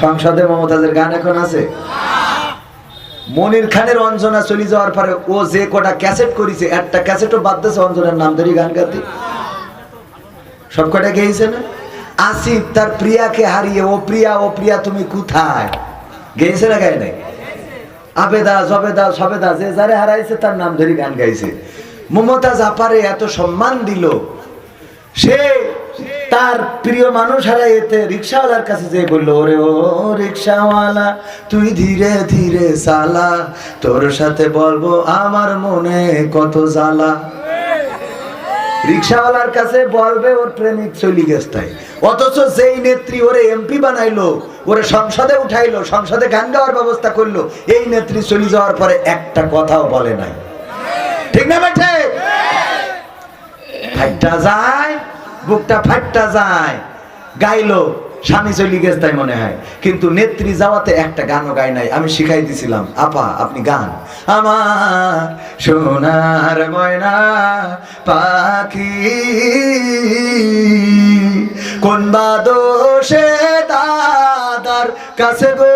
সংসদে মমতাজের গান এখন আছে। মনির খানের অঞ্জনা চলে যাওয়ার পরে ও যে কটা ক্যাসেট করেছে, একটা ক্যাসেটও বাদ দিয়েছে অঞ্জনার নাম ধরে গান গাতে সব কটা গেয়েছে না? আসিফ তার প্রিয়াকে হারিয়ে, ও প্রিয়া ও প্রিয়া, তুমি কোথায়? গেয়েছে না গায়ে নাই? আবেদা, জবেদা, সবেদা, যে যারে হারাইছে তার নাম ধরে গান গাইছে। মমতাজ আপারে এত সম্মান দিল। সে তার প্রিয় মানুষ হারাইতে রিক্সাওয়ালার কাছে যে বলল, ওরে, ও রিক্সাওয়ালা, তুই ধীরে ধীরে চালা, তোর সাথে বলব আমার মনে কত জ্বালা। রিক্সাওয়ালার কাছে বলবে, ওর প্রেমিক চলি গেছে তাই। অথচ যেই নেত্রী ওরে এমপি বানাইলো, ওরে সংসদে উঠাইলো, সংসদে গান গাওয়ার ব্যবস্থা করল, এই নেত্রী চলে যাওয়ার পরে একটা কথাও বলে নাই। ঠিক না ফাইটটা যায় বুকটা ফাইটটা যায়। গাইলো, স্বামী চলি গেছে তাই মনে হয়। কিন্তু নেত্রী যাওয়াতে একটা গানও গাই নাই, আমি শিখাই দিছিলাম, আপা, আপনি গান। আমার সোনার ময়না পাখি, কোন বা দোষে দাদার কাছে গো?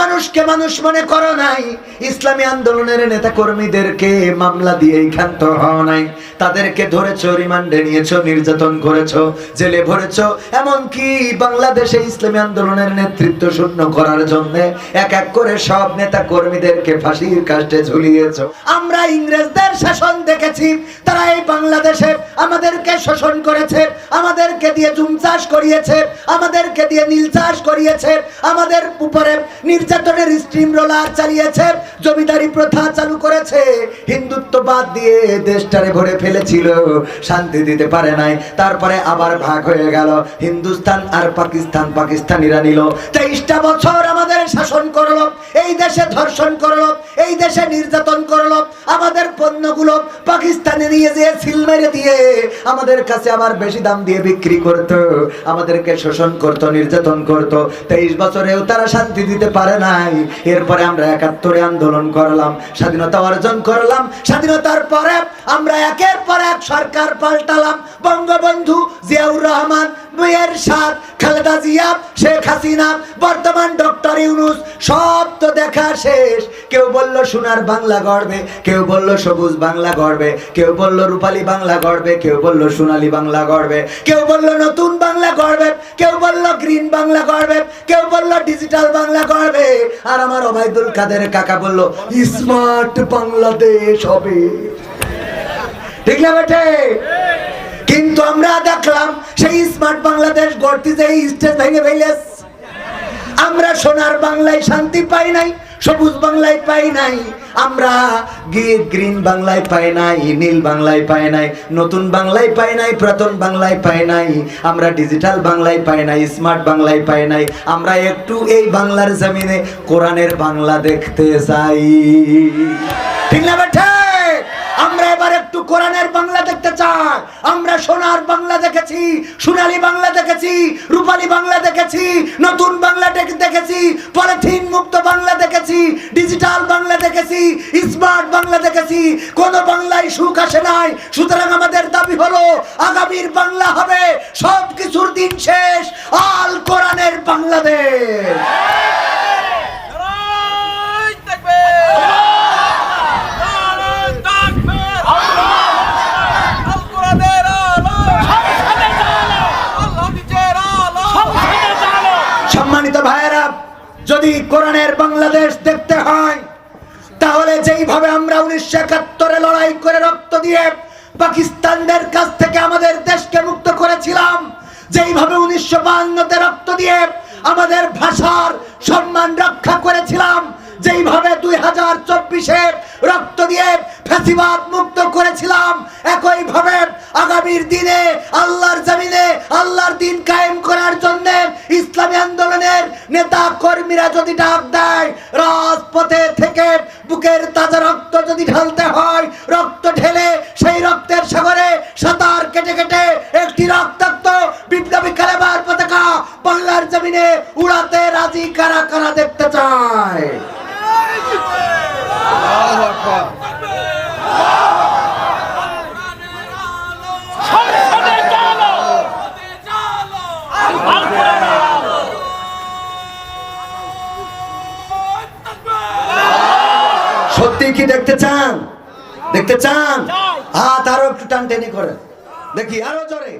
মানুষকে মানুষ মনে করো নাই। ইসলামী আন্দোলনের নেতা কর্মীদেরকে মামলা দিয়ে ক্ষান্ত হও নাই। তাদেরকে ধরেছো, রিমান্ডে নিয়েছো, নির্যাতন করেছ, জেলে ভরেছো। এমনকি বাংলাদেশে ইসলামী আন্দোলনের নেতৃত্ব শূন্য করার জন্য এক এক করে সব নেতা কর্মীদেরকে ফাঁসির কাষ্টে ঝুলিয়েছো। আমরা ইংরেজদের শাসন দেখেছি। তারা এই বাংলাদেশে আমাদেরকে শোষণ করেছে, আমাদেরকে দিয়ে জুম চাষ করিয়েছে, আমাদেরকে দিয়ে নীল চাষ করিয়েছে, আমাদের উপরে নির্যাতনের স্ট্রিম রোলার চালিয়েছে, জমিদারি প্রথা চালু করেছে। হিন্দুত্ববাদ দিয়ে দেশটারে ভরে ফেলেছিল, শান্তি দিতে পারে নাই। তারপরে আবার ভাগ হয়ে গেল, হিন্দুস্তান আর পাকিস্তান পাকিস্তানিরা নিল। তেইশটা বছর আমাদের শাসন করল, এই দেশে ধর্ষণ করল, এই দেশে নির্যাতন করল। আমাদের পণ্যগুলো পাকিস্তানে নিয়ে যেয়ে সিল মেরে দিয়ে আমাদের কাছে আবার বেশি দাম দিয়ে বিক্রি করত, আমাদেরকে শোষণ করত, নির্যাতন করত। তেইশ বছরেও তারা শান্তি দিতে পারে নাই। এরপরে আমরা একাত্তরে আন্দোলন করলাম, স্বাধীনতা অর্জন করলাম। স্বাধীনতার পরে আমরা একের পর এক সরকার পাল্টালাম। বঙ্গবন্ধু জিয়াউর রহমান, মেয়ের সাথ খালেদা জিয়া, শেখ হাসিনা, বর্তমান ডক্টর ইউনুস, সব তো দেখা শেষ। কেউ বলল সোনার বাংলা গড়বে, কেউ বলল সবুজ বাংলা গড়বে, কেউ বলল রূপালী বাংলা গড়বে, কেউ বলল সোনালী বাংলা গড়বে, কেউ বলল নতুন বাংলা গড়বে, কেউ বলল গ্রিন বাংলা গড়বে, কেউ বলল ডিজিটাল বাংলা করবে। আর আমার ওবায়দুল কাদের কাকা বলল স্মার্ট বাংলাদেশ হবে। ঠিক না বেটে কিন্তু আমরা দেখলাম, সেই স্মার্ট বাংলাদেশ গড়তে যে স্টেজ ভেঙে ফেলেছে। আমরা সোনার বাংলায় শান্তি পাই নাই সবুজ বাংলায় পাই নাই। আমরা গ্রিন বাংলায় পাই নাই, নীল বাংলায় পাই নাই, নতুন বাংলায় পাই নাই, পুরাতন বাংলায় পাই নাই, আমরা ডিজিটাল বাংলায় পাই নাই, স্মার্ট বাংলায় পাই নাই, আমরা একটু এই বাংলার জমিনে কোরআনের বাংলা দেখতে চাই। ঠিক না আমরা এবার একটু কোরআনের বাংলা দেখতে চাই। আমরা সোনার বাংলা দেখেছি, সোনালী বাংলা দেখেছি, রূপালী বাংলা দেখেছি, নতুন বাংলা দেখেছি, পলিথিন দেখেছি কোন বাংলায় সুখ আসে নাই। সুতরাং আমাদের দাবি হলো আগামীর বাংলা হবে সব কিছুর দিন শেষ আল কোরআনের বাংলাদেশ! সম্মানিত ভাইয়েরা যদি কোরআনের বাংলাদেশ দেখতে হয় যেইভাবে আমরা উনিশশো একাত্তরে লড়াই করে রক্ত দিয়ে পাকিস্তানদের কাছ থেকে আমাদের দেশকে মুক্ত করেছিলাম, যেইভাবে উনিশশো বাহান্নতে রক্ত দিয়ে আমাদের ভাষার সম্মান রক্ষা করেছিলাম, যেইভাবে দুই হাজার চব্বিশে রক্ত দিয়ে ফেসিবাদ মুক্ত করেছিলাম, একইভাবে আগামীর দিনে আল্লাহর জমিনে আল্লাহর দিন কায়েম করার জন্য ইসলামী আন্দোলনের নেতা কর্মীরা যদি ডাক দেয়, রাজপথে থেকে বুকের তাজা রক্ত যদি ঢালতে হয়, রক্ত ঢেলে সেই রক্তের সাগরে সাঁতার কেটে কেটে একটি রক্তাক্ত বিপ্লবী খেলেবার পতাকা বাংলার জমিনে উড়াতে রাজি কারা কারা দেখতে চায়? সত্যি কি দেখতে চান? দেখতে চান? হাত আরও একটু টান টেনে করে। দেখি আরও জোরে।